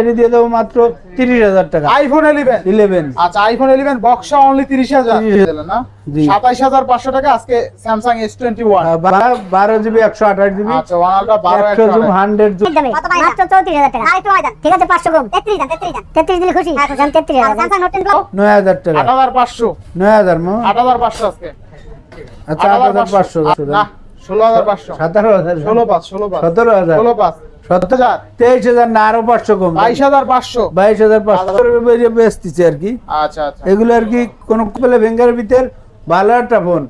এটি দিয়ে দেবো মাত্র তিরিশ হাজার টাকা। আইফোন ইলেভেন ইলেভেন আচ্ছা আইফোন ইলেভেন বক্সা অনলি তিরিশ হাজার। না? সাতাইশ হাজার পাঁচশো টাকা আজকে স্যামসাং এস টোয়েন্টি ওয়ান বারো জিবি একশো আঠাশ জিবি আচ্ছা ওয়ান বারো একশো একশো জুম হান্ড্রেড জুম মাত্র চৌত্রিশ হাজার টাকা। আরেকটু আয় ঠিক আছে পাঁচশো কম তেত্রিশ তেত্রিশ দিলে খুশি। তেত্রিশ হাজার। স্যামসাং নোট টেন প্রো নয় হাজার টাকা। আট হাজার পাঁচশো। নয় হাজার আট হাজার পাঁচশো আজকে। আচ্ছা আট হাজার পাঁচশো ষোলো হাজার পাঁচশো। সতেরো হাজার। ষোলো পাঁচ ষোলো পাঁচ। সতেরো হাজার। ষোলো পাঁচ। তেইশ হাজার না আরও পাঁচশো কম বাইশ হাজার পাঁচশো। বাইশ হাজার পাঁচশো। বেরিয়ে বেচতেছি আর কি। আচ্ছা আচ্ছা। এগুলো আর কি কোন পেলে ভেঙ্গার ভিতর ভালো একটা ফোন।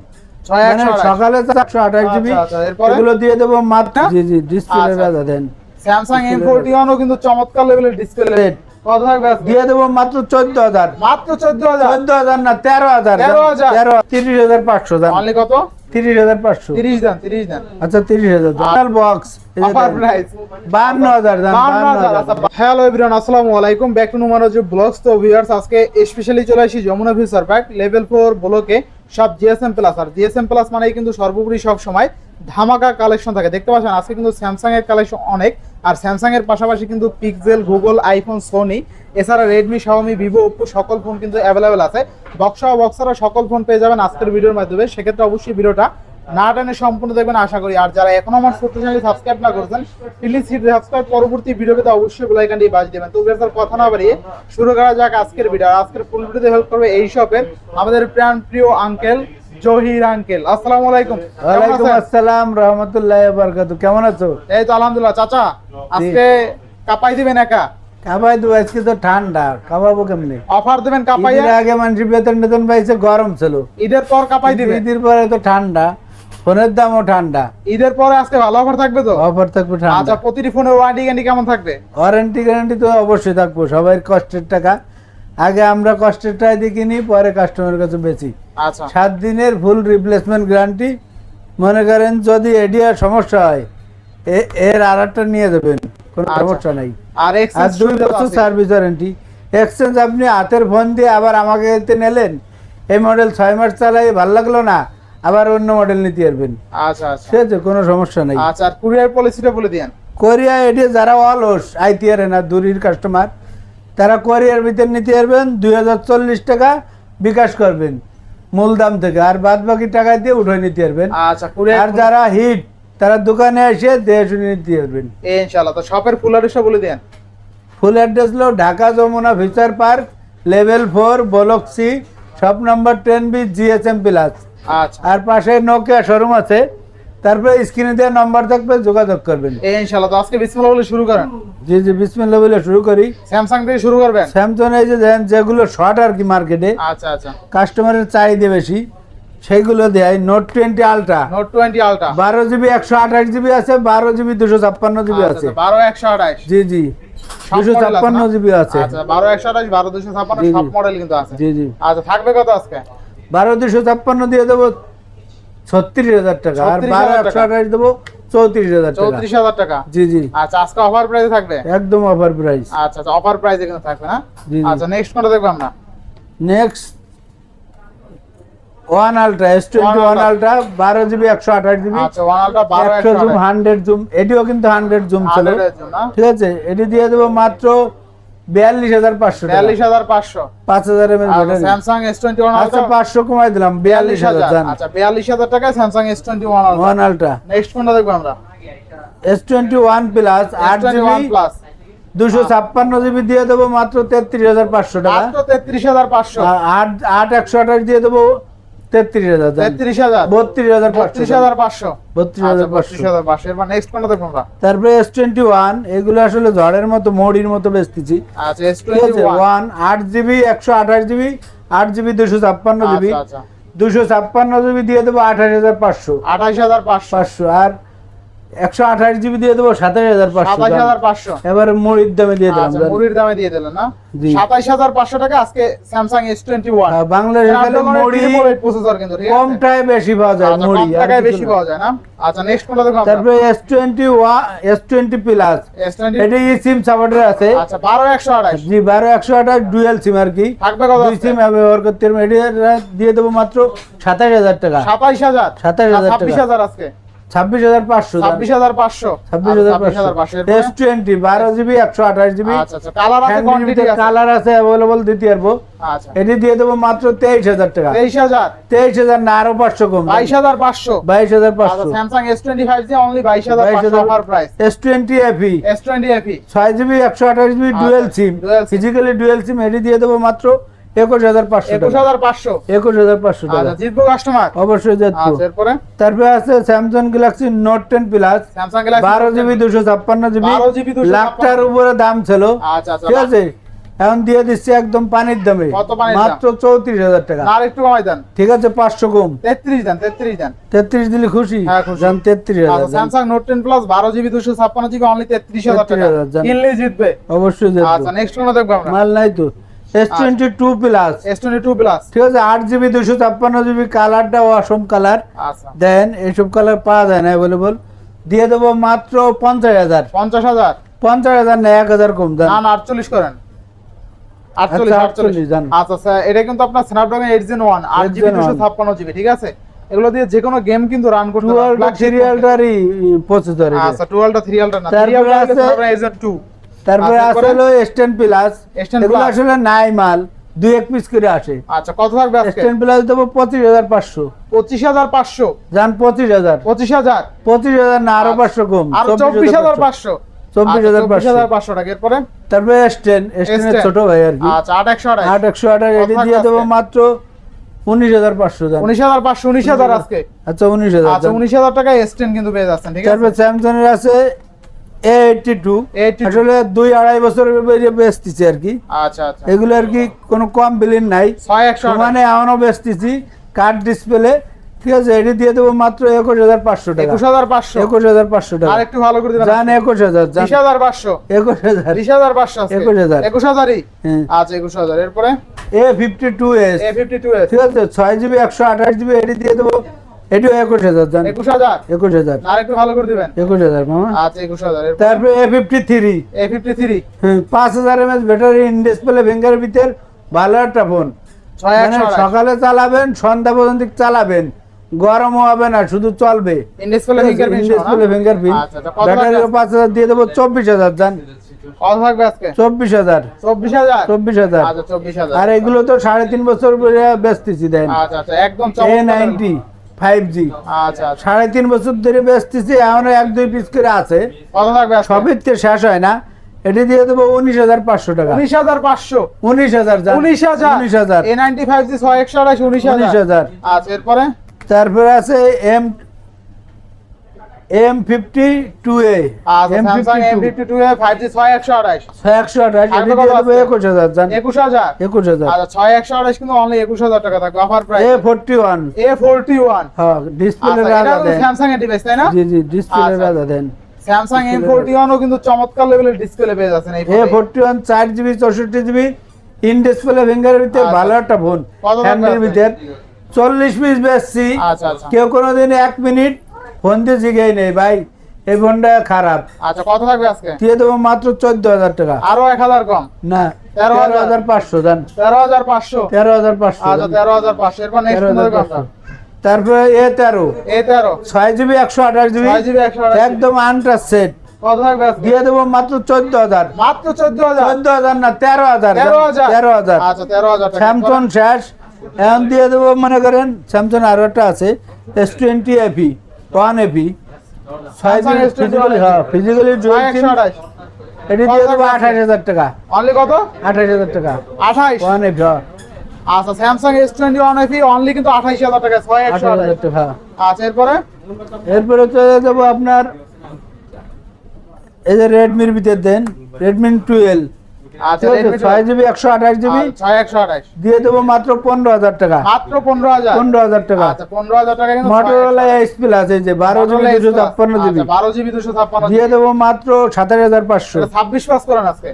মানে। সকালে চারশো আঠাশ জিবি। আচ্ছা, আচ্ছা, এগুলো দিয়ে দেবো মাত্র হ্যাঁ? জি জি ডিসপ্লে আচ্ছা। রাজা দেন। স্যামসাং এম ফোরটি ওয়ানও কিন্তু চমৎকার লেভেলের ডিসপ্লে Red। কত থাকবে আজকে? দিয়ে দেবো মাত্র চোদ্দ হাজার। মাত্র চোদ্দ হাজার? চোদ্দ হাজার না তেরো হাজার। 13,000 তেরো তিরিশ হাজার পাঁচশো দাম কত? তিরিশ হাজার পাঁচশো। তিরিশ দেন তিরিশ দেন। আচ্ছা তিরিশ হাজার। বক্স বান্ন হাজার দাম হ্যালো এভরিওয়ান আসসালামু আলাইকুম। ব্যাক টু নুমানোজ ব্লগস তো ভিউয়ার্স আজকে স্পেশালি চলে আসি যমুনা লেভেল ফোর ব্লকে সব জিএসএম প্লাস আর। জিএসএম প্লাস মানেই কিন্তু সর্বোপরি সব সময় ধামাকা কালেকশন থাকে। দেখতে পাচ্ছেন, আজকে কিন্তু স্যামসাং এর কালেকশন অনেক, আর স্যামসাং এর পাশাপাশি কিন্তু পিক্সেল গুগল আইফোন সোনি এছাড়া রেডমি শাওমি ভিভো ওপো সকল ফোন কিন্তু অ্যাভেলেবেল আছে। বক্সা বক্সারা সকল ফোন পেয়ে যাবেন আজকের ভিডিওর মাধ্যমে। সেক্ষেত্রে অবশ্যই ভিডিওটা না টানে সম্পূর্ণ দেখবেন, আশা করি। আর যারা এখনও আমার ছোট্ট চ্যানেল সাবস্ক্রাইব না করেছেন প্লিজ সাবস্ক্রাইব পরবর্তী ভিডিওতে তো অবশ্যই বেল আইকনটি বাজিয়ে দেবেন। তো বেশ কথা না বাড়িয়ে শুরু করা যাক আজকের ভিডিও আজকের ফুল ভিডিওতে হেল্প করবে এই শপের আমাদের প্রাণ প্রিয় আঙ্কেল জহির আঙ্কেল আসসালামু আলাইকুম। ওয়ালাইকুম? আসসালাম রহমতুল্লাহ বারকাতু কেমন আছো? এই তো আলহামদুলিল্লাহ চাচা আজকে কাপাই দিবেন একা? দেবো আজকে তো ঠান্ডা কেমনি? অফার দিবেন কাপাই ঈদের আগে মানুষ বেতন টেতন পাইছে গরম ছিল। ঈদের পর কাপাই দিবেন ঈদের পরে তো ঠান্ডা ফোনের দামও ঠান্ডা। ঈদের পরে আজকে ভালো অফার থাকবে তো? অফার থাকবে আচ্ছা প্রতিটি ফোনের ওয়ারেন্টি গ্যারান্টি কেমন থাকবে? ওয়ারেন্টি গ্যারান্টি তো অবশ্যই থাকব সবাই কষ্টের টাকা। আগে আমরা কষ্টের টাকা দিয়ে কিনি পরে কাস্টমারের কাছে বেচি। আচ্ছা। সাত দিনের ফুল রিপ্লেসমেন্ট গ্যারান্টি মনে করেন যদি এডিআর সমস্যা হয় এর আর একটা নিয়ে দেবেন কোনো আচ্ছা। সমস্যা নাই। আর দুই বছর সার্ভিস ওয়ারেন্টি এক্সচেঞ্জ আপনি হাতের ফোন দিয়ে আবার আমাকে এতে নিলেন। এই মডেল ছয় মাস চালাই ভালো লাগল না আবার অন্য মডেল নিতে পারবেন। আচ্ছা আচ্ছা। ঠিক আছে কোনো সমস্যা নেই। আচ্ছা আর কুরিয়ার পলিসিটা বলে দিন কোরিয়া এটি যারা অলস আইতিয়ারে না দূরের কাস্টমার তারা কোরিয়ার ভিতর নিতে পারবেন দুই হাজার চল্লিশ টাকা বিকাশ করবেন মূল দাম থেকে। আর বাদ বাকি টাকা দিয়ে উঠে নিতে পারবেন। আচ্ছা আর যারা হিট তারা দোকানে এসে দেহে শুনে নিতে পারবেন। ইনশাআল্লাহ। তো শপের ফুল অ্যাড্রেসটা বলে দেন। ফুল অ্যাড্রেস হলো Dhaka Jamuna future park level four block C shop number ten B GSM plus. আচ্ছা। আর পাশে নোকিয়া শোরুম আছে। তারপরে স্ক্রিনে দেওয়া নাম্বার থাকবে যোগাযোগ করবেন। ইনশাআল্লাহ তো আজকে বিসমিল্লাহ বলে শুরু করেন। জি জি বিসমিল্লাহ বলে শুরু করি। স্যামসাং থেকে শুরু করবেন? স্যামসং এই যে দেখেন যেগুলো শর্ট আর কি মার্কেটে আচ্ছা আচ্ছা। কাস্টমারের চাহিদা বেশি সেইগুলো দেয় note twenty ultra note twenty ultra বারো জিবি একশো আঠাশ জিবি আছে বারো জিবি দুশো ছাপ্পান্ন জিবি আছে। বারো একশো আঠাশ। জি জি দুশো ছাপ্পান্ন জিবি আছে। আচ্ছা বারো একশো আঠাশ বারো দুশো ছাপ্পান্ন সব মডেল কিন্তু আছে। জি জি। আচ্ছা থাকবে কত আজকে? বারো দুশো ছাপ্পান্ন দিয়ে দেবো ছত্রিশ হাজার টাকা। আর বারো একশো আঠাশ দেবো চৌত্রিশ হাজার টাকা। চৌত্রিশ হাজার টাকা। জি জি। আচ্ছা আজকে অফার প্রাইসে থাকবে? একদম অফার প্রাইস আচ্ছা আচ্ছা অফার প্রাইসে কিন্তু থাকবে না? জি, জি। আচ্ছা নেক্সট কোনটা দেখব আমরা? Next one ultra S twenty one ultra বারো জিবি একশো আঠাশ জিবি একশো জুম হান্ড্রেড জুম এটিও কিন্তু হান্ড্রেড জুম ছিল ঠিক আছে এটি দিয়ে দেবো মাত্র বিয়াল্লিশ হাজার পাঁচশো বিয়াল্লিশ হাজার পাঁচশো। পাঁচ হাজার M Samsung S twenty one আচ্ছা পাঁচশো কমাই দিলাম বিয়াল্লিশ হাজার আচ্ছা বিয়াল্লিশ হাজার টাকা Samsung S twenty one one ultra next কোনটা দেখব আমরা। এস টোয়েন্টি ওয়ান প্লাস আট জিবি প্লাস দুশো ছাপ্পান্ন জিবি দিয়ে দেবো মাত্র তেত্রিশ হাজার পাঁচশো টাকা। তেত্রিশ হাজার পাঁচশো। আট আট একশো আঠাশ দিয়ে দেবো তেত্রিশ হাজার তেত্রিশ হাজার। বত্রিশ হাজার বত্রিশ হাজার পাঁচশো। বত্রিশ আচ্ছা হাজার বত্রিশ পাঁচশো হাজার পাঁচশো। এবার নেক্সট কোনটা দেখব আমরা তারপরে এস টোয়েন্টি ওয়ান এগুলো আসলে ঝড়ের মতো মোড়ির মতো বেচতেছি। আচ্ছা এস টোয়েন্টি ওয়ান আট জিবি একশো আঠাশ জিবি আট জিবি দুশো ছাপ্পান্ন জিবি। আচ্ছা দুশো ছাপ্পান্ন জিবি দিয়ে দেবো আঠাশ হাজার পাঁচশো। আঠাশ হাজার পাঁচশো। আর একশো আঠাশ জিবি দিয়ে দেবো সাতাশ হাজার পাঁচশো সাতাশ হাজার পাঁচশো। এবারে মুড়ির দামে দিয়ে দিলাম। আচ্ছা মুড়ির দামে দিয়ে দিলেন না? জি। সাতাইশ হাজার পাঁচশো টাকা আজকে স্যামসাং এস টোয়েন্টি ওয়ান আর বাংলাদেশে মুড়ি প্রসেসর কিন্তু ঠিক আছে? বেশি পাওয়া যায় আচ্ছা, মুড়ি কম আর টাকায় বেশি পাওয়া যায় না? আচ্ছা নেক্সট কোনটা দেখো তারপরে S twenty one S twenty plus S এটা ই সিম সাপোর্টের আছে। আচ্ছা বারো একশো আঠাশ। জি বারো একশো আঠাশ ডুয়েল সিম আর কি। থাকবে কত দুই সিম ব্যবহার করতে পারবেন এটা দিয়ে দেবো মাত্র সাতাশ হাজার টাকা। হাজার? সাতাশ হাজার ছাব্বিশ হাজার আজকে? ছাব্বিশ হাজার পাঁচশো ছাব্বিশ হাজার পাঁচশো। ছাব্বিশ হাজার পাঁচশো। পাঁচশো। এস টোয়েন্টি বারো জিবি একশো আঠাশ জিবি। আচ্ছা আচ্ছা কালার আছে কোয়ান্টিটি আছে। কালার আছে অ্যাভেলেবল দিতে পারব আচ্ছা। এটি দিয়ে দেবো মাত্র তেইশ হাজার টাকা। তেইশ হাজার। তেইশ হাজার না আরও পাঁচশো কম বাইশ হাজার পাঁচশো। বাইশ হাজার আচ্ছা পাঁচশো Samsung S twenty five G only বাইশ হাজার বাইশ হাজার price S twenty FE S twenty FE ছয় জিবি একশো আঠাশ GB dual SIM physically dual SIM এটি দিয়ে দেবো মাত্র একুশ হাজার পাঁচশো একুশ হাজার পাঁচশো। একুশ হাজার পাঁচশো টাকা। আচ্ছা জিতবো কাস্টমার অবশ্যই যাচ্ছ আচ্ছা এরপরে? তারপরে আছে Samsung Galaxy note ten plus Samsung Galaxy বারো জিবি দুশো ছাপ্পান্ন জিবি। 12 GB 256 লাখটার উপরে দাম ছিল। আচ্ছা ঠিক আছে? এখন দিয়ে দিচ্ছি একদম পানির দামে? মাত্র চৌত্রিশ হাজার টাকা। আর একটু কমাই দেন। ঠিক আছে পাঁচশো কম। তেত্রিশ দেন তেত্রিশ দেন। তেত্রিশ দিলে খুশি। হ্যাঁ, তেত্রিশ হাজার। স্যামসাং নোট টেন প্লাস বারো জিবি দুশো ছাপ্পান্ন জিবি অনলি তেত্রিশ হাজার টাকা। 33,000 জিতবে। অবশ্যই আচ্ছা নেক্সট কোনো দেখব মাল নাই তো। S twenty two plus S twenty two plus ঠিক আছে কালারটা অসম কালার আচ্ছা। দেন এইসব কালার পাওয়া যায় না অ্যাভেলেবল দিয়ে দেবো মাত্র পঞ্চাশ হাজার। পঞ্চাশ হাজার? পঞ্চাশ হাজার না এক হাজার কম দেন না না আটচল্লিশ করেন। আটচল্লিশ আচ্ছা, আটচল্লিশ। 48 জান। আচ্ছা স্যার এটা কিন্তু আপনার ওয়ান 8 জিবি Gen দুশো 1 ছাপ্পান্ন জিবি ঠিক আছে? এগুলো দিয়ে যে কোনো গেম কিন্তু রান করতে Flagship সিরিয়ালটারই প্রসেসর। আচ্ছা টুয়েলভটা থ্রিয়ালটা না তারপরে থ্রিয়ালটা আছে- স্ন্যাপড্রাগন এইট জেন টু তারপরে আচ্ছা, আছে হলো এসটেন প্লাস এগুলো আসলে নাই মাল দুই এক পিস করে আসে। আচ্ছা কত থাকবে আজকে? এসটেন প্লাস দেবো পঁচিশ হাজার পাঁচশো। পঁচিশ হাজার পাঁচশো? যান পঁচিশ হাজার। পঁচিশ হাজার? পঁচিশ হাজার না আরও পাঁচশো কম। চব্বিশ হাজার পাঁচশো। চব্বিশ হাজার পাঁচশো। টাকা এরপরে তারপরে এসটেন এসটেনের S10 ছোট ভাই আর কি। আচ্ছা আট একশো আট একশো আঠাশ এটি দিয়ে দেবো মাত্র উনিশ হাজার পাঁচশো উনিশ হাজার পাঁচশো উনিশ হাজার আজকে। আচ্ছা উনিশ হাজার আচ্ছা উনিশ হাজার টাকা কিন্তু পেয়ে যাচ্ছেন ঠিক আছে? তারপরে স্যামসাং এর আছে এ এইটটি টু 82 আসলে দুই আড়াই বছরের বেচতেছি আর কি। আচ্ছা আচ্ছা। এগুলো আর কি কোনো কম বিলিন নাই। ছয় একশো মানে এমনও বেচতেছি। কার্ড ডিসপ্লে ঠিক আছে এটি দিয়ে দেবো মাত্র একুশ হাজার পাঁচশো টাকা। একুশ হাজার পাঁচশো। একুশ হাজার পাঁচশো আর একটু ভালো করে একুশ হাজার বিশ হাজার পাঁচশো। একুশ হাজার। বিশ হাজার পাঁচশো একুশ হাজার। একুশ হাজারই? হ্যাঁ। আচ্ছা একুশ হাজার। এরপরে? A fifty two S A fifty two S ঠিক আছে ছয় জিবি একশো আঠাশ জিবি এটি দিয়ে দেবো। এটিও একুশ হাজার যান একুশ হাজার? একুশ হাজার। আর একটু ভালো করে দিবেন। একুশ হাজার মামা। আচ্ছা একুশ হাজার। তারপরে A fifty three A fifty three পাঁচ হাজার এমএস ব্যাটারি ইন ডিসপ্লে ফিঙ্গার ভিতর ভালো একটা ফোন। ছয় একশো আঠাশ। সকালে চালাবেন সন্ধ্যা পর্যন্ত চালাবেন। গরমও হবে না শুধু চলবে। ডিসপ্লে ফিঙ্গারপ্রিন্ট আচ্ছা, আচ্ছা, ব্যাটারি পাঁচ হাজার দিয়ে দেবো চব্বিশ হাজার আজকে? চব্বিশ হাজার। চব্বিশ হাজার? চব্বিশ হাজার। আচ্ছা চব্বিশ হাজার। আর এগুলো তো সাড়ে তিন বছর ধরে বেচতেছি দেন। এ নাইনটি ফাইভ জি আচ্ছা আচ্ছা। সাড়ে তিন বছর ধরে বেচতেছি এখনও এক দুই পিস করে আছে। কত থাকবে সবই তো শেষ হয় না। এটি দিয়ে দেবো উনিশ হাজার পাঁচশো টাকা। উনিশ হাজার পাঁচশো? উনিশ হাজার উনিশ হাজার? উনিশ হাজার। এ নাইনটি ফাইভ জি ছয় একশো আঠাশ উনিশ উনিশ হাজার। হাজার আচ্ছা এরপরে? তারপরে আছে M M fifty two A M fifty two A five G ছয় একশো আঠাশ একশো আঠাশ? একুশ হাজার একুশ হাজার? একুশ হাজার। আচ্ছা ছয় একশো আঠাশ কিন্তু অনলি একুশ হাজার টাকা থাকবে offer price A forty one A forty one হ্যাঁ ডিসপ্লে রাজা এটা দেন। স্যামসাং এর ডিভাইস তাই না? জি জি ডিসপ্লে আচ্ছা। রাজা দেন। স্যামসাং এম Display ফোরটি ওয়ানও কিন্তু চমৎকার লেভেলের ডিসপ্লে পেয়ে যাচ্ছেন এই এ। ফোরটি ওয়ান চার জিবি চৌষট্টি জিবি ইন ডিসপ্লে ফিঙ্গারের ভিতরে। ভালো একটা ফোন হ্যান্ডের? ভিতর। চল্লিশ পিস বেচছি। আচ্ছা। কেউ কোনোদিন এক মিনিট ফোন দিয়ে জিগেই নেই ভাই। এই ফোনটা খারাপ। আচ্ছা কত থাকবে আজকে? দিয়ে দেবো মাত্র চোদ্দ হাজার টাকা। আরও এক হাজার কম? না তেরো হাজার। পাঁচশো তেরো হাজার পাঁচশো? তেরো হাজার পাঁচশো আচ্ছা তেরো হাজার পাঁচশো। এরপর তারপরে এ তেরো। এ তেরো। ছয় জিবি একশো আঠাশ জিবি। একদম সেট। দিয়ে দেবো মাত্র চোদ্দ হাজার মাত্র চোদ্দ হাজার চোদ্দ হাজার না তেরো হাজার? তেরো হাজার আচ্ছা তেরো হাজার স্যামসং শেষ। এখন দিয়ে দেবো মনে করেন স্যামসং আরও একটা আছে এস টোয়েন্টি এফি এফি ছয় S21 ফিজিক্যালি হ্যাঁ ফিজিক্যালি ছয় আঠাশ। এটি দিয়ে দেবো আঠাশ হাজার টাকা। অনলি কত? আঠাশ হাজার টাকা। আঠাইশ ওয়ান এফি হ্যাঁ। আচ্ছা Samsung S twenty one FE only কিন্তু আঠাইশ হাজার টাকা ছয় আঠাশ একশো হাজার টাকা আচ্ছা এরপরে? এরপরে চলে যাব আপনার এই যে রেডমির ভিতর দেন রেডমি টুয়েলভ আচ্ছা ঠিক ছয় জিবি একশো আঠাশ জিবি ছয় একশো আঠাশ। দিয়ে দেবো মাত্র পনেরো হাজার টাকা। মাত্র পনেরো হাজার। পনেরো হাজার টাকা। আচ্ছা পনেরো হাজার টাকা মোটরওয়ালা এইচ প্লাস আছে যে বারো জিবি দুশো ছাপ্পান্ন জিবি বারো জিবি দুশো ছাপ্পান্ন দিয়ে দেবো মাত্র সাতাশ হাজার পাঁচশো। ছাব্বিশ পাস করেন আজকে।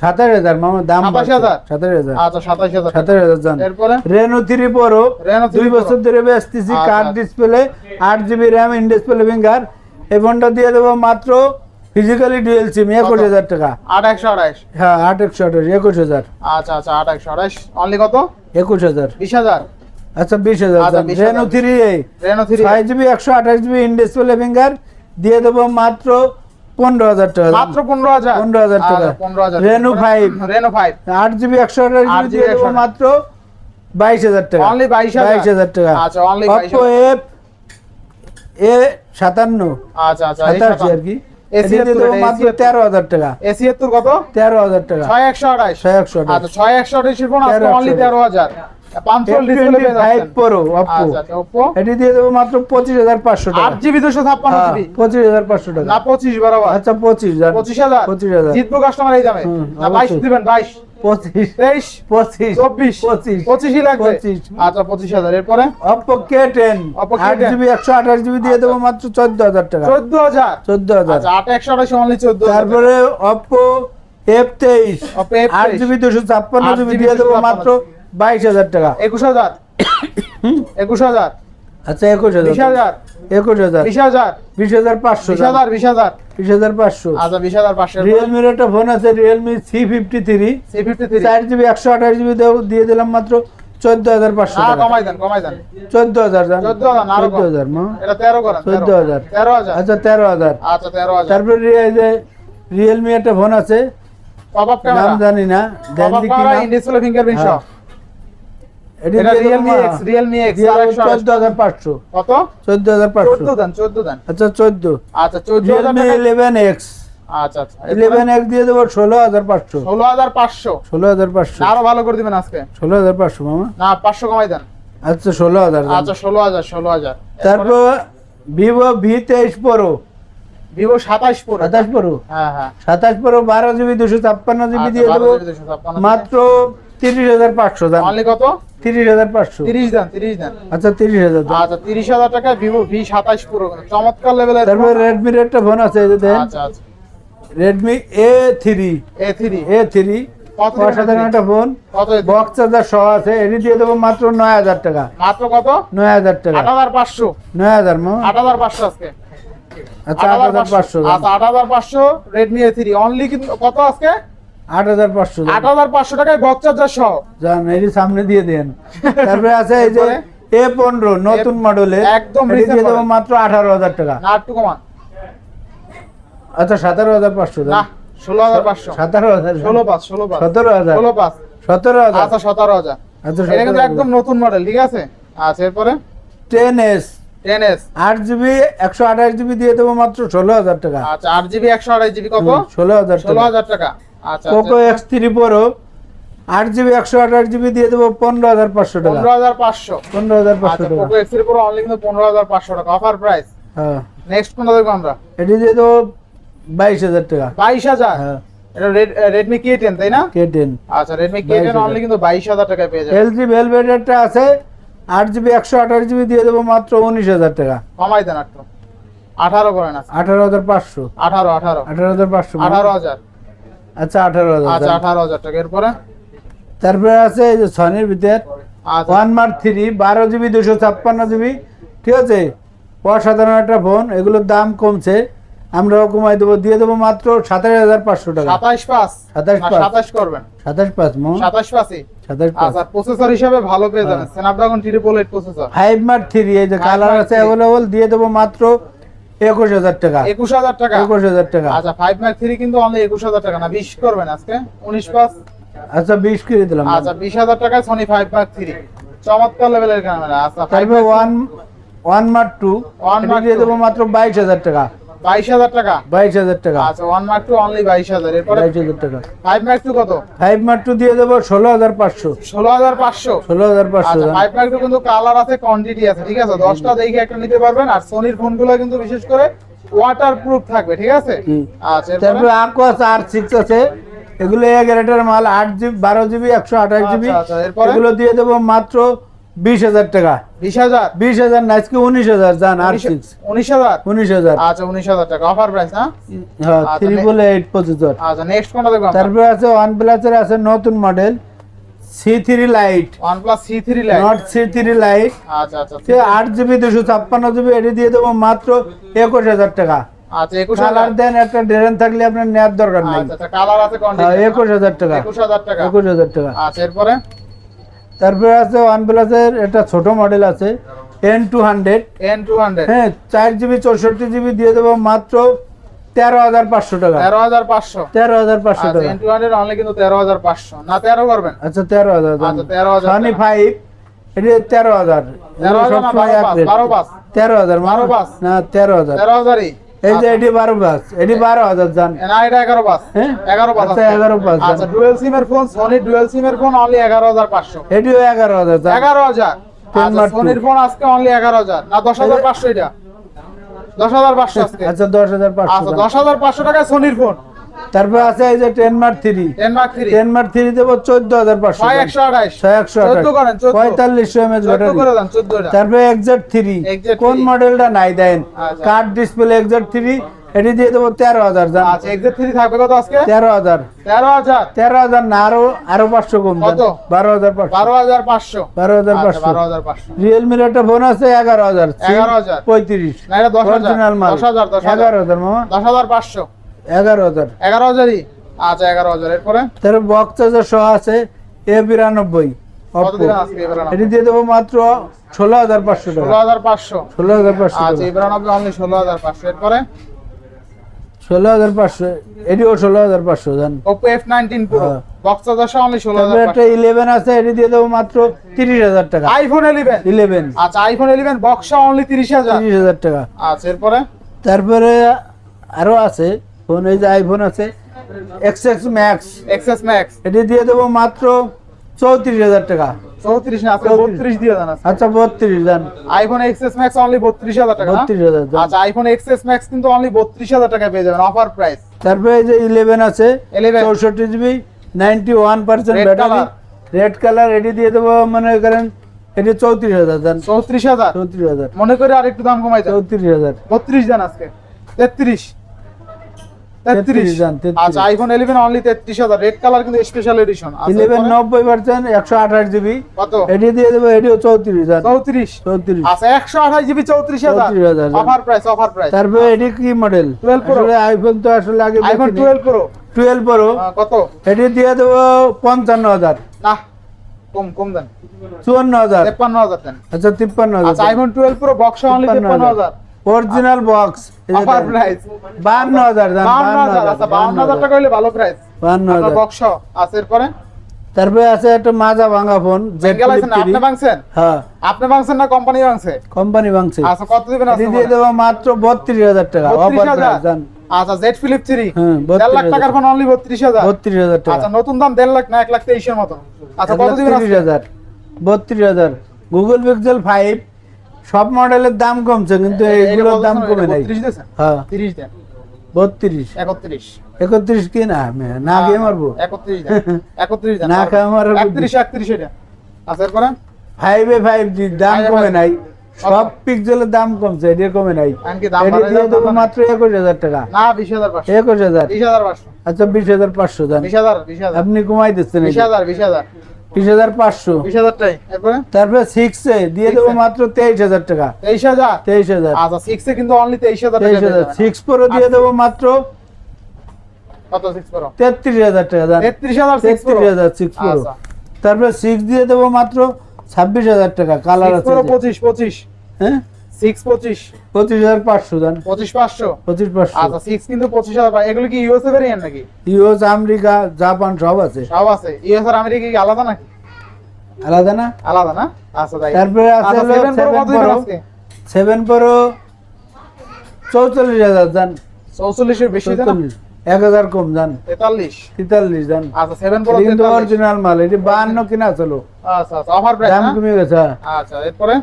সাতাশ হাজার মামা দাম সাতাশ হাজার? সাতাশ হাজার। আচ্ছা সাতাশ হাজার। সাতাশ হাজার জান রেনো থ্রি প্রো Reno 3 দুই। বছর ধরে বেচতেছি কার্ড। ডিসপ্লে আট GB RAM in display finger এই ফোনটা দিয়ে দেবো মাত্র ফিজিক্যালি ডুয়েল সিম একুশ হাজার টাকা। আট একশো আঠাশ হ্যাঁ আট একশো আঠাশ একুশ হাজার। আচ্ছা আচ্ছা আট একশো আঠাশ অনলি কত? একুশ হাজার। বিশ হাজার। আচ্ছা বিশ হাজার। আচ্ছা, 20,000 রেনো থ্রি রেনো থ্রি ছয় জিবি একশো আঠাশ জিবি ইন ডিসপ্লে ফিঙ্গার দিয়ে দেবো মাত্র পনেরো হাজার টাকা। মাত্র পনেরো হাজার। 15,000 টাকা। পনেরো হাজার। Reno 5 রেনো ফাইভ আট জিবি একশো আঠাশ আট জিবি GB দিয়ে দেবো 128 মাত্র বাইশ হাজার টাকা। Only 22,000 বাইশ হাজার টাকা। আচ্ছা, অপো 22,000 এফ এ সাতান্ন। আচ্ছা আচ্ছা সাতাশি আর কি। তেরো হাজার টাকা। এসি এত্তর কত? তেরো হাজার টাকা। ছয় একশো আঠাশ। ছয় একশো আঠাশ। আচ্ছা ছয় একশো আঠাশের ফোন আজকে 13,000 অনলি তেরো হাজার। পাঁচশো ডিসপ্লে পেয়ে ফাইভ যাচ্ছেন প্রো অপো ওপো এটি দিয়ে দেবো মাত্র পঁচিশ হাজার পাঁচশো টাকা। জিবি দুশো ছাপ্পান্ন পঁচিশ হাজার পাঁচশো টাকা। না পঁচিশ বরাবর। আচ্ছা পঁচিশ হাজার। পঁচিশ হাজার। পঁচিশ হাজার। জিতবো কাস্টমার এই দামে। বাইশ দিবেন বাইশ। পঁচিশ। তেইশ। পঁচিশ। চব্বিশ। পঁচিশ। পঁচিশই লাগবে। পঁচিশ। আচ্ছা পঁচিশ হাজার। এরপরে? অপো কে টেন আট জিবি একশো আঠাশ জিবি দিয়ে দেবো মাত্র চোদ্দ হাজার টাকা। চোদ্দ হাজার। চোদ্দ হাজার। আচ্ছা আট একশো আঠাশ অনলি চোদ্দ তারপরে অপো এফ তেইশ। Oppo F23 আট জিবি দুশো ছাপ্পান্ন জিবি দিয়ে দেবো মাত্র বাইশ হাজার টাকা। একুশ হাজার। একুশ হাজার। আচ্ছা একুশ হাজার। বিশ হাজার। একুশ হাজার। বিশ হাজার। বিশ হাজার পাঁচশো। বিশ হাজার বিশ হাজার। বিশ হাজার পাঁচশো। আচ্ছা বিশ হাজার পাঁচশো। রিয়েলমির একটা ফোন আছে Realme C fifty three C fifty three চার জিবি একশো আঠাশ জিবি দিয়ে দিলাম মাত্র চোদ্দ হাজার পাঁচশো টাকা। কমাই দেন কমাই দেন। চোদ্দ হাজার চোদ্দ হাজার চোদ্দ হাজার মা। তেরো চোদ্দ হাজার। তেরো হাজার। আচ্ছা তেরো হাজার। আচ্ছা তেরো হাজার। তারপরে রিয়েলমি একটা ফোন আছে। নাম জানি না। ফিঙ্গারপ্রিন্ট হ্যাঁ। এটা কত? দেন আচ্ছা আচ্ছা আচ্ছা আচ্ছা। দিয়ে দেবো আরও ভালো করে দিবেন আজকে। মামা। না কমাই দেন। আচ্ছা। আচ্ছা তারপর ভিভো সাতাশ প্রো সাতাশ প্রো হ্যাঁ হ্যাঁ। সাতাশ প্রো বারো জিবি দুশো ছাপ্পান্ন জিবি আচ্ছা, দিয়ে দেবো। মাত্র তিরিশ হাজার পাঁচশো দাম। অনলি কত? তিরিশ হাজার পাঁচশো। তিরিশ দেন তিরিশ দেন। আচ্ছা তিরিশ হাজার। দাম আচ্ছা তিরিশ হাজার টাকা ভিভো ভি সাতাশ প্রো চমৎকার লেভেলের তারপর রেডমির একটা ফোন আছে এই যে দেন। Redmi A three A three A three অসাধারণ একটা ফোন বক্স চার্জার সহ আছে এটি দিয়ে দেবো মাত্র নয় হাজার টাকা। মাত্র কত? নয় হাজার টাকা। আট হাজার পাঁচশো। নয় হাজার আট হাজার পাঁচশো আজকে। আচ্ছা আট হাজার পাঁচশো আচ্ছা আট হাজার পাঁচশো রেডমি এ থ্রি অনলি কত আজকে? আট হাজার পাঁচশো আট হাজার পাঁচশো টাকায় বক্স চার্জার সহ। যান এটি সামনে দিয়ে দেন। তারপরে আছে এই যে এ পনেরো নতুন একদম দিয়ে দেবো মাত্র আঠারো হাজার টাকা। কমান। আচ্ছা সতেরো হাজার পাঁচশো ষোলো হাজার পাঁচশো। সতেরো হাজার ষোলো পাঁচ ষোলো পাঁচ। সতেরো হাজার। ষোলো পাঁচ। সতেরো হাজার। আচ্ছা সতেরো হাজার। আচ্ছা এটা কিন্তু একদম নতুন মডেল ঠিক আছে? আচ্ছা এরপরে? Ten S. Ten S. আট জিবি একশো আঠাশ জিবি দিয়ে দেবো মাত্র ষোলো হাজার টাকা। আচ্ছা আট জিবি একশো জিবি কত? ষোলো হাজার ষোলো হাজার টাকা। পোকো এক্স থ্রি প্রো আট জিবি একশো আঠাশ জিবি দিয়ে দেবো পনেরো হাজার পাঁচশো টাকা। পনেরো হাজার পাঁচশো। পনেরো হাজার পাঁচশো আচ্ছা টাকা। পোকো এক্সের পুরো অনলি কিন্তু পনেরো হাজার পাঁচশো টাকা। অফার প্রাইস হ্যাঁ। নেক্সট কোনটা দেখব আমরা? এটি দিয়ে দেবো বাইশ হাজার টাকা। বাইশ হাজার? হ্যাঁ। এটা রেডমি কে টেন তাই না? কে টেন আচ্ছা রেডমি কে টেন অনলি কিন্তু বাইশ হাজার টাকায় পেয়ে যাবে। এলজি ভেলভেটেরটা আছে আট জিবি একশো আঠাশ জিবি দিয়ে দেবো মাত্র উনিশ হাজার টাকা। কমাই দেন একটু। আঠারো করেন। আঠারো হাজার পাঁচশো। আঠারো আঠারো। আঠারো হাজার পাঁচশো। আঠারো হাজার। আচ্ছা আঠারো আচ্ছা হাজার আঠারো হাজার টাকা। এরপরে? তারপরে আছে এই যে সনির ভিতর আচ্ছা। ওয়ান মার্ক থ্রি বারো জিবি দুশো ছাপ্পান্ন জিবি। ঠিক আছে? অসাধারণ একটা ফোন এগুলোর দাম কমছে। আমরাও কমাই দেবো দিয়ে দেবো মাত্র সাতাশ হাজার পাঁচশো টাকা। সাতাশ পাঁচ। সাতাশ পাঁচ। সাতাশ করবেন। সাতাশ পাঁচ মো সাতাশ পাঁচই। সাতাশ পাঁচ। আচ্ছা প্রসেসর হিসাবে ভালো পেয়ে যাবেন হ্যাঁ। Snapdragon triple eight processor five mark three এই যে কালার আছে অ্যাভেলেবল দিয়ে দেবো মাত্র একুশ হাজার টাকা। একুশ হাজার টাকা? একুশ হাজার টাকা। আচ্ছা ফাইভ ম্যাক থ্রি কিন্তু অনলি একুশ হাজার টাকা না বিশ করবেন আজকে? উনিশ পাঁচ আচ্ছা বিশ করে দিলাম। আচ্ছা বিশ হাজার টাকায় সনি ফাইভ ম্যাক থ্রি চমৎকার লেভেলের ক্যামেরা আচ্ছা five one one mark two one Mark দিয়ে দেবো মাত্র বাইশ হাজার টাকা। টাকা? টাকা। আচ্ছা মার্ক টু অনলি এরপরে টাকা। টু কত? মার্ক টু দিয়ে দেবো আচ্ছা ফাইভ ম্যাক টু কিন্তু কালার আছে কোয়ান্টিটি আছে ঠিক আছে? দশটা দেখে একটা নিতে পারবেন আর সোনির ফোনগুলো কিন্তু বিশেষ করে ওয়াটার প্রুফ থাকবে ঠিক আছে? আচ্ছা তারপরে আকোয়াস আর আছে। এগুলো এক রেটের মাল আট জিবি বারো জিবি একশো আঠাশ জিবি। এগুলো দিয়ে দেবো মাত্র বিশ হাজার টাকা। বিশ হাজার? বিশ হাজার না আজকে উনিশ হাজার যান আর সিক্স উনিশ হাজার? উনিশ হাজার। আচ্ছা উনিশ হাজার টাকা। অফার প্রাইস না হ্যাঁ আচ্ছা, ত্রিপল এইট পঁচিশর আচ্ছা নেক্সট কোনটা দেখব তারপরে আছে ওয়ান প্লাসের আছে নতুন model C three lite one plus C three lite not C three lite আচ্ছা আচ্ছা সে আট জিবি দুশো ছাপ্পান্ন জিবি এটি দিয়ে দেবো মাত্র একুশ হাজার টাকা। আচ্ছা একুশ কালার দেন একটা ড্রেন থাকলে আপনার নেওয়ার দরকার নেই। আচ্ছা কালার আছে হ্যাঁ, একুশ হাজার টাকা। একুশ হাজার টাকা। একুশ হাজার টাকা। আচ্ছা এরপরে? তারপরে আছে ওয়ান প্লাসের একটা ছোট মডেল আছে N two hundred N two hundred হ্যাঁ চার জিবি চৌষট্টি জিবি দিয়ে দেবো মাত্র তেরো হাজার পাঁচশো টাকা। তেরো হাজার পাঁচশো। তেরো হাজার পাঁচশো আচ্ছা টাকা। এন টু হান্ড্রেড অনলি কিন্তু তেরো হাজার পাঁচশো। না তেরো করবেন? আচ্ছা তেরো হাজার। আচ্ছা, 13,000 সনি ফাইভ এটি তেরো হাজার। 13,000 না, সবসময় 12 এক পাস, rate। 12 পাস। তেরো হাজার 12 পাস। না তেরো হাজার। তেরো হাজারই? এই যে এটি পাস এটি বারো হাজার যান। না এটা এগারো পাস? এগারো পাস আচ্ছা, 11 পাস আচ্ছা দেন। ডুয়েল সিমের ফোন সনি ডুয়াল সিম এর ফোন অনলি এটিও আচ্ছা সনির ফোন আজকে অনলি এগারো হাজার। না দশ হাজার পাঁচশো এটা। দশ হাজার পাঁচশো আজকে। আচ্ছা দশ হাজার পাঁচশো আচ্ছা যান। দশ হাজার পাঁচশো টাকা সনির ফোন তারপর আছে এই যে ten mark three ten mark three দেবো চোদ্দ হাজার পাঁচশো ছয় একশো পঁয়তাল্লিশশো ব্যাটারি। চোদ্দ এটা তারপরে এক্সাক্ট থ্রি কোন 3? মডেলটা নাই দেন? আচ্ছা। কার্ড ডিসপ্লে এক্সাক্ট থ্রি এটি দিয়ে দেবো তেরো হাজার আচ্ছা এক্সেট তেরো হাজার। তেরো হাজার। তেরো হাজার না আরও আরও পাঁচশো কম বারো হাজার বারো হাজার পাঁচশো। বারো হাজার আচ্ছা, পাঁচশো। রিয়েলমির একটা ফোন আছে এগারো হাজার। 11,000 পঁয়ত্রিশ। দশ হাজার। অরিজিনাল মাল। এগারো হাজার মামা। দশ হাজার পাঁচশো। এগারো হাজার। এগারো হাজারই? আচ্ছা এগারো হাজার। এরপরে? তারপর বক্স চার্জার সহ আছে এ বিরানব্বই এটি দিয়ে দেবো মাত্র ষোলো হাজার পাঁচশো ষোলো হাজার পাঁচশো। ষোলো হাজার পাঁচশো আচ্ছা অনলি ষোলো হাজার পাঁচশো। এরপরে? ষোলো হাজার পাঁচশো এটিও ষোলো হাজার পাঁচশো জান। ওপো এফ নাইনটিন প্রো হ্যাঁ। বক্স চার্জার অনলি ষোলো হাজার একটা ইলেভেন আছে এটি দিয়ে দেবো মাত্র তিরিশ হাজার টাকা। আইফোন ইলেভেন ইলেভেন আচ্ছা আইফোন ইলেভেন বক্স অনলি তিরিশ হাজার। তিরিশ হাজার টাকা। আচ্ছা এরপরে? তারপরে আরও আছে ফোন এই যে আইফোন আছে X X Max XS Max এটি দিয়ে দেবো মাত্র চৌত্রিশ হাজার টাকা। চৌত্রিশ না আজকে 34 বত্রিশ দিয়ে দেন আচ্ছা বত্রিশ যান আইফোন এক্সএস ম্যাক্স অনলি বত্রিশ হাজার টাকা? বত্রিশ হাজার আচ্ছা আইফোন এক্সএস ম্যাক্স কিন্তু অনলি বত্রিশ হাজার টাকা পেয়ে যাবেন অফার প্রাইস তারপরে এই যে ইলেভেন আছে 11 চৌষট্টি GB ninety one percent battery red colour এটি দিয়ে দেবো মনে করেন এটি চৌত্রিশ হাজার যান। চৌত্রিশ হাজার? চৌত্রিশ হাজার। মনে করে আর একটু দাম কমাই দেন। চৌত্রিশ হাজার। বত্রিশ দেন আজকে। তেত্রিশ তেত্রিশ 33 দেন, 33 আচ্ছা আইফোন ইলেভেন অনলি তেত্রিশ হাজার। রেড কালার কিন্তু স্পেশাল এডিশন জিবি কত? এটি দিয়ে দেবো এটিও আচ্ছা জিবি চৌত্রিশ হাজার। 34,000 অফার প্রাইস অফার প্রাইস তারপরে এটি কি মডেল 12 Pro। আইফোন তো আসলে আগে iPhone twelve pro twelve pro কত? এটি দিয়ে দেবো পঞ্চান্ন না কম কম দেন। দেন। আচ্ছা আচ্ছা আইফোন প্রো বক্স অনলি তেপ্পান্ন হাজার। অরিজিনাল বক্স অফার প্রাইস বান্ন হাজার জান বাউন্ন হাজার আচ্ছা বাউন্ন হাজার টাকা হলে ভালো প্রাইস বান্ন আপনার হাজার। বক্স আছে এরপরে? তারপরে আছে একটা মাজা ভাঙা ফোন আপনি ভাঙছেন? হ্যাঁ। আপনি ভাঙছেন না কোম্পানি ভাঙছে? কোম্পানি ভাঙছে। আচ্ছা কত দিবেন এটি দিয়ে দেবো মাত্র বত্রিশ হাজার টাকা অফার প্রাইস জান। আচ্ছা জেড ফিলিপ থ্রি হ্যাঁ, দেড় লাখ 32,000 টাকার ফোন অনলি বত্রিশ হাজার? বত্রিশ হাজার টাকা। আচ্ছা নতুন দাম দেড় লাখ না এক লাখ তেইশের মতো। আচ্ছা কত দিবেন তিরিশ আজকে? হাজার। বত্রিশ হাজার। গুগল পিক্সেল ফাইভ সব মডেলের দাম কমছে কিন্তু এইগুলোর দাম কমে নাই। হ্যাঁ। 30 দেন। বত্রিশ। একত্রিশ। একত্রিশ কি না? না গিয়ে মারবো। একত্রিশ একত্রিশ না খাওয়া মারা বুদ্ধি। একত্রিশ একত্রিশ এটা। আচ্ছা ফাইভ ফাইভ জি দাম কমে নাই। সব পিক্সেলের দাম কমছে এটা কমে নাই। মাত্র একুশ হাজার টাকা। একুশ হাজার। আচ্ছা বিশ হাজার পাঁচশো আপনি কমাই দিচ্ছেন বিশ হাজার বিশ হাজার। বিশ হাজার পাঁচশো। বিশ হাজারটাই। এরপরে তারপরে সিক্স এ দিয়ে দেবো মাত্র তেইশ হাজার টাকা। তেইশ হাজার? তেইশ হাজার। আচ্ছা সিক্সে কিন্তু অনলি তেইশ হাজার তেইশ হাজার। সিক্স প্রো দিয়ে আচ্ছা। দেবো মাত্র কত সিক্স প্রো? তেত্রিশ হাজার টাকা তেত্রিশ হাজার সিক্স প্রো? তেত্রিশ হাজার সিক্স প্রো। আচ্ছা। তারপরে সিক্স দিয়ে দেবো মাত্র ছাব্বিশ হাজার টাকা কালার আছে পঁচিশ পঁচিশ। হ্যাঁ? সিক্স পঁচিশ। পঁচিশ হাজার পাঁচশো দাম পঁচিশ পাঁচশো? পঁচিশ পাঁচশো। আচ্ছা সিক্স কিন্তু পঁচিশ হাজার এগুলো কি ইউএসএ ভেরিয়েন্ট নাকি? ইউএস আমেরিকা জাপান সব আছে। সব আছে। ইউএস আর আমেরিকা কি আলাদা নাকি? আলাদা না? আলাদা না? আচ্ছা তাই। তারপরে আছে আচ্ছা সেভেন প্রো সেভেন সেভেন চৌচল্লিশ হাজার যান চৌচল্লিশের বেশি চৌচল্লিশ। এক হাজার কম যান তেতাল্লিশ। তেতাল্লিশ যান আচ্ছা সেভেন প্রো কিন্তু অরিজিনাল মাল এটি বাহান্ন কিনা চলো। আচ্ছা আচ্ছা অফার প্রাইস দাম কমে গেছে হ্যাঁ। আচ্ছা এরপরে?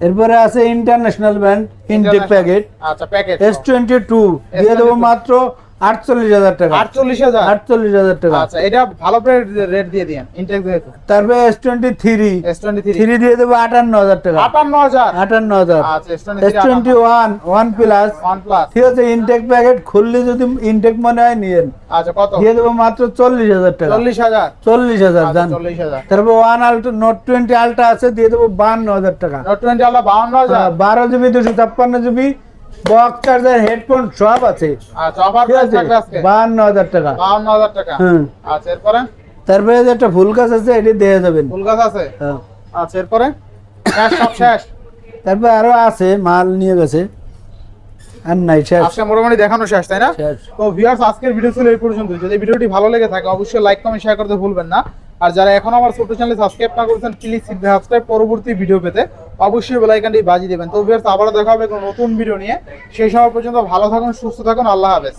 এরপরে আছে ইন্টারন্যাশনাল ব্যান্ড ইনটেক প্যাকেট আচ্ছা প্যাকেট এস টোয়েন্টি টু দিয়ে দেবো মাত্র আটচল্লিশ হাজার টাকা। আটচল্লিশ হাজার? আটচল্লিশ হাজার টাকা। আচ্ছা এটা ভালো রেট দিয়ে দিন ইনটেক তারপরে S twenty three S twenty three দিয়ে দেবো আটান্ন হাজার টাকা। আটান্ন হাজার? আটান্ন হাজার। আচ্ছা S twenty one one plus one plus ঠিক আছে ইনটেক প্যাকেট খুললে যদি ইনটেক মনে হয় নিয়েন। আচ্ছা কত? দিয়ে দেবো মাত্র চল্লিশ হাজার টাকা। চল্লিশ হাজার? চল্লিশ হাজার আচ্ছা, জান তারপর one ultra note twenty ultra আছে দিয়ে দেবো বান্ন হাজার টাকা। নোট টোয়েন্টি হাজার? বারো জিবি দুশো ছাপ্পান্ন জিবি বক্স চার্জার হেডফোন সব আছে। আচ্ছা অফার প্রাইস থাকবে আজকে। বান্ন হাজার টাকা। হুম। আচ্ছা এরপরে? তারপরে যে একটা ফুল গাছ আছে এটি দিয়ে যাবেন। ফুল গাছ আছে? হ্যাঁ। আচ্ছা এরপরে? শেষ সব শেষ? তারপরে আরও আছে মাল নিয়ে গেছে। আর নাই শেষ। আজকে মোটামুটি দেখানো শেষ তাই না? শেষ। তো ভিউয়ার্স আজকের ভিডিও ছিল এই পর্যন্ত যদি ভিডিওটি ভালো লেগে থাকে অবশ্যই লাইক কমেন্ট শেয়ার করতে ভুলবেন না। আর যারা এখন আমার ছোট চ্যানেল সাবস্ক্রাইব না করেছেন প্লিজ সাবস্ক্রাইব পরবর্তী ভিডিও পেতে অবশ্যই বেলাইকানটি বাজিয়ে দেবেন। তো আবার আবারও দেখা হবে নতুন ভিডিও নিয়ে। সেই সময় পর্যন্ত ভালো থাকুন, সুস্থ থাকুন, আল্লাহ হাফেজ।